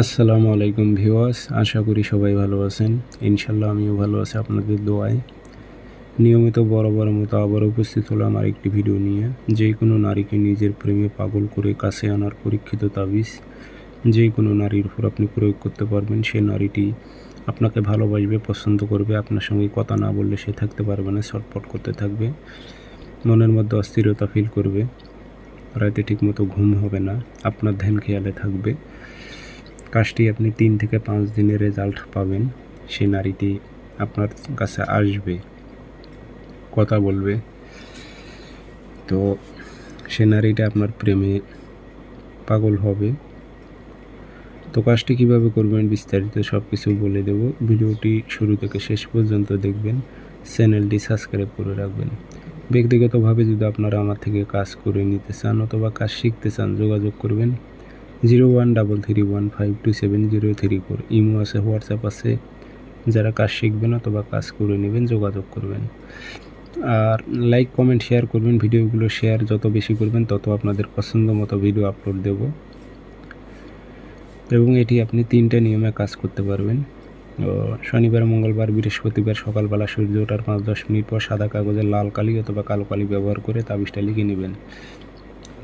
আসসালামু আলাইকুম ভিউয়ার্স, আশা করি সবাই ভালো আছেন। ইনশাল্লাহ আমিও ভালো আছি আপনাদের দোয়ায়। নিয়মিত বড় মতো আবার উপস্থিত হলো আমার একটি ভিডিও নিয়ে। যে কোনো নারীকে নিজের প্রেমে পাগল করে কাছে আনার পরীক্ষিত তাবিজ, যে কোনো নারীর উপর আপনি প্রয়োগ করতে পারবেন। সে নারীটি আপনাকে ভালোবাসবে, পছন্দ করবে, আপনার সঙ্গে কথা না বললে সে থাকতে পারবে না ছটপট করতে থাকবে, মনের মধ্যে অস্থিরতা ফিল করবে, রাতে ঠিকমতো ঘুম হবে না, আপনার ধ্যান খেয়ালে থাকবে। কাজটি আপনি তিন থেকে পাঁচ দিনের রেজাল্ট পাবেন। সেই নারীটি আপনার কাছে আসবে। কথা বলবে। তো সে নারীটা আপনার প্রেমে পাগল হবে। তো কাজটি কীভাবে করবেন বিস্তারিত সব কিছু বলে দেব। ভিডিওটি শুরু থেকে শেষ পর্যন্ত দেখবেন। চ্যানেলটি সাবস্ক্রাইব করে রাখবেন। ব্যক্তিগতভাবে যদি আপনারা আমার থেকে কাজ করে নিতে চান অথবা কাজ শিখতে চান, যোগাযোগ করবেন। Zero one double three one five two seven zero three four imo আছে হোয়াটসঅ্যাপ আছে, যারা কাজ শিখবেন অথবা কাজ করে নেবেন, যোগাযোগ করবেন। আর লাইক কমেন্ট শেয়ার করবেন, ভিডিওগুলো শেয়ার যত বেশি করবেন, তত আপনাদের পছন্দ মতো ভিডিও আপলোড দেব। এবং এটি আপনি তিনটে নিয়মে কাজ করতে পারবেন। শনিবার, মঙ্গলবার, বৃহস্পতিবার সকালবেলা সূর্য ওঠার পাঁচ দশ মিনিট পর সাদা কাগজে লাল কালি অথবা কালো কালি ব্যবহার করে তাবিজটা লিখে নেবেন।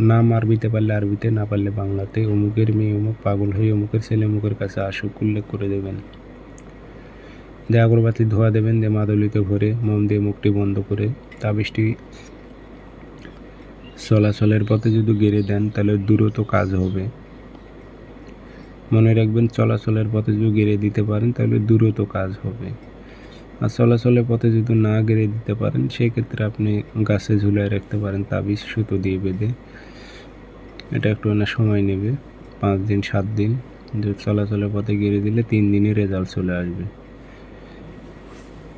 নাম আরবিতে পারলে আরবিতে, না পারলে বাংলাতে। অমুকের মেয়ে অমুক পাগল হয়ে অমুকের ছেলে অমুকের কাছে আসুক, উল্লেখ করে দেবেন। দিয়ে আগরবাতি ধোয়া দেবেন দিয়ে মাদলিতে ভরে, মোম দিয়ে মুখটি বন্ধ করে। তাবিজটি চলাচলের পথে যদি গেড়ে দেন, তাহলে দ্রুত কাজ হবে। মনে রাখবেন, চলাচলের পথে যদি গেড়ে দিতে পারেন, তাহলে দ্রুত কাজ হবে। চলাচলের পথে যদি না গেড়ে দিতে পারেন, সেক্ষেত্রে আপনি গাছে ঝুলায় রাখতে পারেন, তাবিজ, সুতো দিয়ে বেঁধে। এটা একটু না সময় নেবে, পাঁচ দিন, সাত দিন। চলাচলের পথে গেড়ে দিলে তিন দিনে রেজাল্ট চলে আসবে।